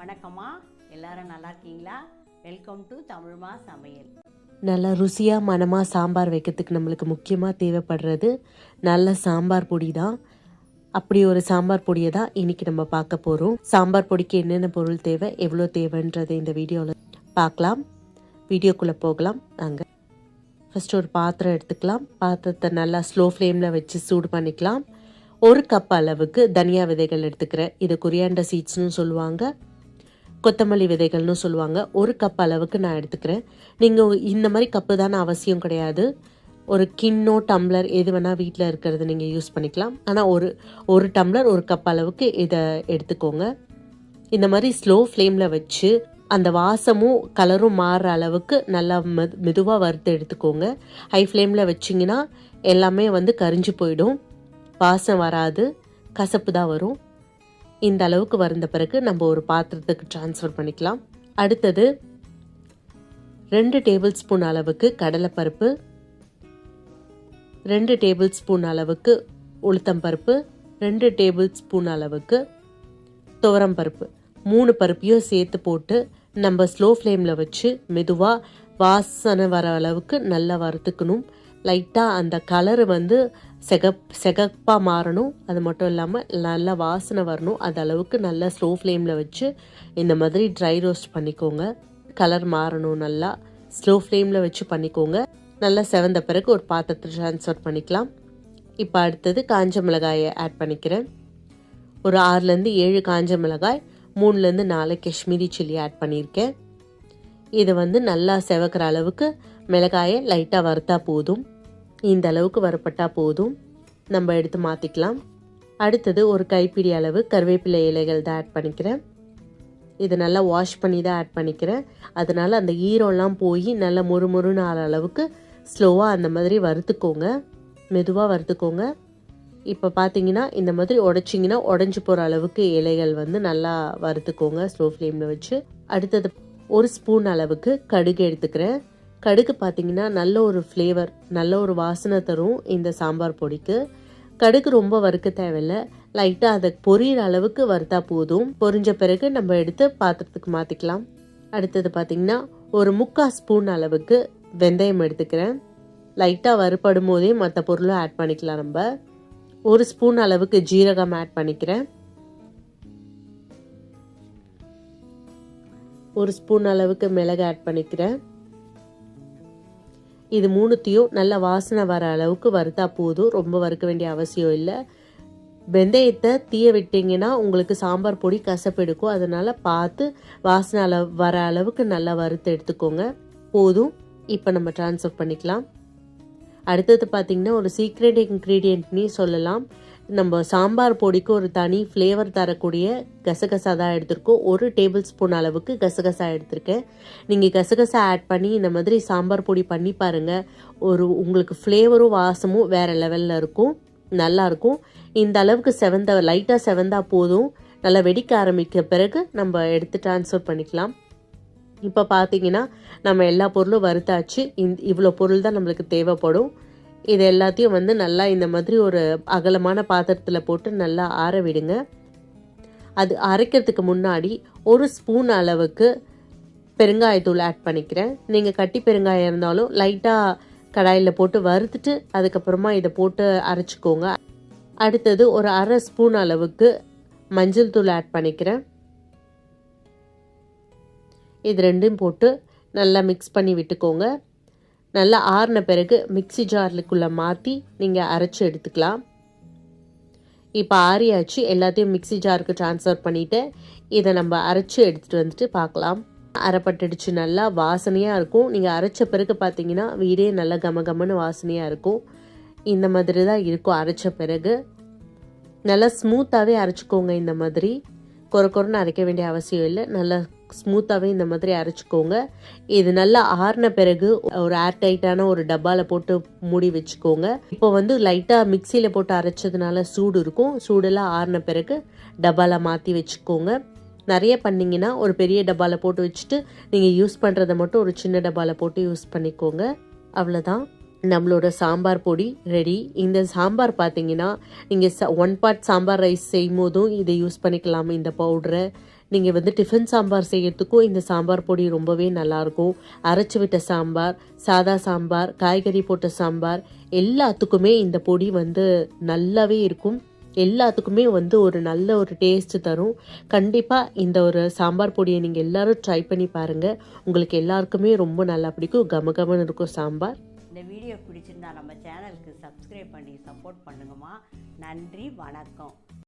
வணக்கம்மா. எல்லாரும் நல்லா இருக்கீங்களா? வெல்கம் டு தமிழ்மா சமையல். நல்லா ருசியாக மனமாக சாம்பார் வைக்கிறதுக்கு நம்மளுக்கு முக்கியமாக தேவைப்படுறது நல்ல சாம்பார் பொடி தான் அப்படி ஒரு சாம்பார் பொடியை தான் இன்னைக்கு நம்ம பார்க்க போகிறோம் சாம்பார் பொடிக்கு என்னென்ன பொருள் தேவை எவ்வளோ தேவைன்றதை இந்த வீடியோவில் பார்க்கலாம். வீடியோக்குள்ளே போகலாம் நாங்கள் ஃபஸ்ட்டு ஒரு பாத்திரம் எடுத்துக்கலாம். பாத்திரத்தை நல்லா ஸ்லோ ஃப்ளேமில் வச்சு சூடு பண்ணிக்கலாம். ஒரு கப் அளவுக்கு தனியா விதைகள் எடுத்துக்கிறேன். இதை கொரியாண்டர் சீட்ஸ்னு சொல்லுவாங்க. கொத்தமல்லி விதைகள்னு சொல்லுவாங்க. ஒரு கப் அளவுக்கு நான் எடுத்துக்கிறேன். நீங்கள் இந்த மாதிரி கப்பு தானே அவசியம் கிடையாது. ஒரு கிண்ணோ டம்ளர் எது வேணால் வீட்டில் இருக்கிறது நீங்கள் யூஸ் பண்ணிக்கலாம். ஆனால் ஒரு ஒரு டம்ளர் ஒரு கப் அளவுக்கு இதை எடுத்துக்கோங்க. இந்த மாதிரி ஸ்லோ ஃப்ளேமில் வச்சு அந்த வாசமும் கலரும் மாறுற அளவுக்கு நல்லா மெது மெதுவாக வறுத்து எடுத்துக்கோங்க. ஹை ஃப்ளேமில் வச்சிங்கன்னா எல்லாமே வந்து கரிஞ்சு போயிடும். வாசம் வராது. கசப்பு தான் வரும். இந்த அளவுக்கு வந்த பிறகு நம்ம ஒரு பாத்திரத்துக்கு ட்ரான்ஸ்ஃபர் பண்ணிக்கலாம். அடுத்தது ரெண்டு டேபிள் ஸ்பூன் அளவுக்கு கடலைப்பருப்பு ரெண்டு டேபிள் ஸ்பூன் அளவுக்கு உளுத்தம் பருப்பு ரெண்டு டேபிள் ஸ்பூன் அளவுக்கு துவரம் பருப்பு மூணு பருப்பையும் சேர்த்து போட்டு நம்ம ஸ்லோ ஃப்ளேமில் வச்சு மெதுவாக வாசனை வர அளவுக்கு நல்லா வறுத்துக்கணும். லைட்டாக அந்த கலரு வந்து செகப் செகப்பாக மாறணும். அது மட்டும் இல்லாமல் நல்லா வாசனை வரணும். அது அளவுக்கு நல்லா ஸ்லோ ஃப்ளேமில் வச்சு இந்த மாதிரி ட்ரை ரோஸ்ட் பண்ணிக்கோங்க. கலர் மாறணும் நல்லா. ஸ்லோ ஃப்ளேமில் வச்சு பண்ணிக்கோங்க. நல்லா செவந்த பிறகு ஒரு பாத்திரத்தை ட்ரான்ஸ்ஃபர் பண்ணிக்கலாம். இப்போ அடுத்தது காஞ்ச மிளகாயை ஆட் பண்ணிக்கிறேன். ஒரு ஆறுலேருந்து ஏழு காஞ்ச மிளகாய் மூணுலேருந்து நாலு காஷ்மீரி சில்லி ஆட் பண்ணியிருக்கேன். இதை வந்து நல்லா செவக்கிற அளவுக்கு மிளகாயை லைட்டாக வறுத்தா போதும். இந்த அளவுக்கு வரப்பட்டால் போதும். நம்ம எடுத்து மாற்றிக்கலாம் அடுத்தது ஒரு கைப்பிடி அளவு கருவேப்பிலை இலைகள் தான் ஆட் பண்ணிக்கிறேன். இதை நல்லா வாஷ் பண்ணி தான் ஆட் பண்ணிக்கிறேன். அதனால் அந்த ஈரம்லாம் போய் நல்லா முறுமுறுன்னு நாள் அளவுக்கு ஸ்லோவாக அந்த மாதிரி வறுத்துக்கோங்க. மெதுவாக வறுத்துக்கோங்க. இப்போ பார்த்தீங்கன்னா இந்த மாதிரி உடைச்சிங்கன்னா உடஞ்சி போகிற அளவுக்கு இலைகள் வந்து நல்லா வறுத்துக்கோங்க ஸ்லோ ஃப்ளேமில் வச்சு. அடுத்தது ஒரு ஸ்பூன் அளவுக்கு கடுகு எடுத்துக்கிறேன். கடுகு பார்த்தீங்கன்னா நல்ல ஒரு ஃப்ளேவர் நல்ல ஒரு வாசனை தரும் இந்த சாம்பார் பொடிக்கு. கடுகு ரொம்ப வறுக்க தேவையில்ல. லைட்டாக அதை பொரியிற அளவுக்கு வறுத்தா போதும். பொரிஞ்ச பிறகு நம்ம எடுத்து பாத்திரத்துக்கு மாற்றிக்கலாம் அடுத்தது பார்த்தீங்கன்னா ஒரு முக்கால் ஸ்பூன் அளவுக்கு வெந்தயம் எடுத்துக்கிறேன். லைட்டாக வறுபடும் போதே மற்ற பொருளும் ஆட் பண்ணிக்கலாம் நம்ம. ஒரு ஸ்பூன் அளவுக்கு ஜீரகம் ஆட் பண்ணிக்கிறேன். ஒரு ஸ்பூன் அளவுக்கு மிளகு ஆட் பண்ணிக்கிறேன். இது மூணுத்தையும் நல்ல வாசனை வர அளவுக்கு வறுத்தா போதும். ரொம்ப வறுக்க வேண்டிய அவசியம் இல்லை. வெந்தயத்தை தீய விட்டிங்கன்னா உங்களுக்கு சாம்பார் பொடி கசப்பு எடுக்கும். பார்த்து வாசனை அளவு வர அளவுக்கு நல்லா வறுத்து எடுத்துக்கோங்க. போதும். இப்போ நம்ம ட்ரான்ஸ்ஃபர் பண்ணிக்கலாம். அடுத்தது பார்த்திங்கன்னா ஒரு சீக்ரெட் இன்க்ரீடியன்ட்னே சொல்லலாம். நம்ம சாம்பார் பொடிக்கு ஒரு தனி ஃப்ளேவர் தரக்கூடிய கசகசா தான் எடுத்திருக்கோம். ஒரு டேபிள் ஸ்பூன் அளவுக்கு கசகசா எடுத்திருக்கேன். நீங்கள் கசகசா ஆட் பண்ணி இந்த மாதிரி சாம்பார் பொடி பண்ணி பாருங்கள் ஒரு உங்களுக்கு ஃப்ளேவரும் வாசமும் வேறு லெவலில் இருக்கும். நல்லாயிருக்கும் இந்த அளவுக்கு செவந்த லைட்டாக செவந்தா போதும். நல்லா வெடிக்க ஆரம்பிக்க பிறகு நம்ம எடுத்து ட்ரான்ஸ்ஃபர் பண்ணிக்கலாம். இப்போ பார்த்தீங்கன்னா நம்ம எல்லா பொருளும் வறுத்தாச்சு. இந்த இவ்வளோ பொருள் தான் நம்மளுக்கு தேவைப்படும். இது எல்லாத்தையும் வந்து நல்லா இந்த மாதிரி ஒரு அகலமான பாத்திரத்தில் போட்டு நல்லா ஆற விடுங்க. அது அரைக்கிறதுக்கு முன்னாடி ஒரு ஸ்பூன் அளவுக்கு பெருங்காயத்தூள் ஆட் பண்ணிக்கிறேன். நீங்கள் கட்டி பெருங்காயம் இருந்தாலும் லைட்டாக கடாயில் போட்டு வறுத்துட்டு அதுக்கப்புறமா இதை போட்டு அரைச்சிக்கோங்க. அடுத்தது ஒரு அரை ஸ்பூன் அளவுக்கு மஞ்சள் தூள் ஆட் பண்ணிக்கிறேன். இது ரெண்டும் போட்டு நல்லா மிக்ஸ் பண்ணி விட்டுக்கோங்க. நல்லா ஆறின பிறகு மிக்ஸி ஜார்லுக்குள்ளே மாற்றி நீங்கள் அரைச்சி எடுத்துக்கலாம். இப்போ ஆறியாச்சு எல்லாத்தையும் மிக்ஸி ஜாருக்கு ட்ரான்ஸ்ஃபர் பண்ணிவிட்டு இதை நம்ம அரைச்சி எடுத்துகிட்டு வந்துட்டு பார்க்கலாம் அரைப்பட்டுடுச்சு நல்லா வாசனையாக இருக்கும். நீங்கள் அரைச்ச பிறகு பார்த்தீங்கன்னா வீடே நல்லா கம கமன்னு வாசனையாக இருக்கும். இந்த மாதிரி தான் இருக்கும் அரைச்ச பிறகு. நல்லா ஸ்மூத்தாகவே அரைச்சிக்கோங்க இந்த மாதிரி. கொர கொரன்னு அரைக்க வேண்டிய அவசியம் இல்லை. நல்லா ஸ்மூத்தாகவே இந்த மாதிரி அரைச்சிக்கோங்க. இது நல்லா ஆறின பிறகு ஒரு ஏர் டைட்டான ஒரு டப்பாவில் போட்டு மூடி வச்சுக்கோங்க. இப்போ வந்து லைட்டாக மிக்சியில் போட்டு அரைச்சதுனால சூடு இருக்கும். சூடெல்லாம் ஆறின பிறகு டப்பாவில் மாற்றி வச்சுக்கோங்க. நிறைய பண்ணிங்கன்னா ஒரு பெரிய டப்பாவில் போட்டு வச்சுட்டு நீங்கள் யூஸ் பண்ணுறத மட்டும் ஒரு சின்ன டப்பாவில் போட்டு யூஸ் பண்ணிக்கோங்க. அவ்வளோதான் நம்மளோட சாம்பார் பொடி ரெடி இந்த சாம்பார் பார்த்தீங்கன்னா நீங்கள் ஒன் பார்ட் சாம்பார் ரைஸ் செய்யும் போதும் இதை யூஸ் பண்ணிக்கலாம் இந்த பவுடரை நீங்கள் வந்து டிஃபன் சாம்பார் செய்யறதுக்கும் இந்த சாம்பார் பொடி ரொம்பவே நல்லாயிருக்கும். அரைச்சி விட்ட சாம்பார் சாதா சாம்பார் காய்கறி போட்ட சாம்பார் எல்லாத்துக்குமே இந்த பொடி வந்து நல்லாவே இருக்கும். எல்லாத்துக்குமே வந்து ஒரு நல்ல ஒரு டேஸ்ட்டு தரும். கண்டிப்பாக இந்த ஒரு சாம்பார் பொடியை நீங்கள் எல்லாரும் ட்ரை பண்ணி பாருங்கள் உங்களுக்கு எல்லாருக்குமே ரொம்ப நல்லா பிடிக்கும். கம கமன்னு இருக்கும் சாம்பார். இந்த வீடியோ பிடிச்சிருந்தா நம்ம சேனலுக்கு சப்ஸ்கிரைப் பண்ணி சப்போர்ட் பண்ணுங்கம்மா. நன்றி வணக்கம்.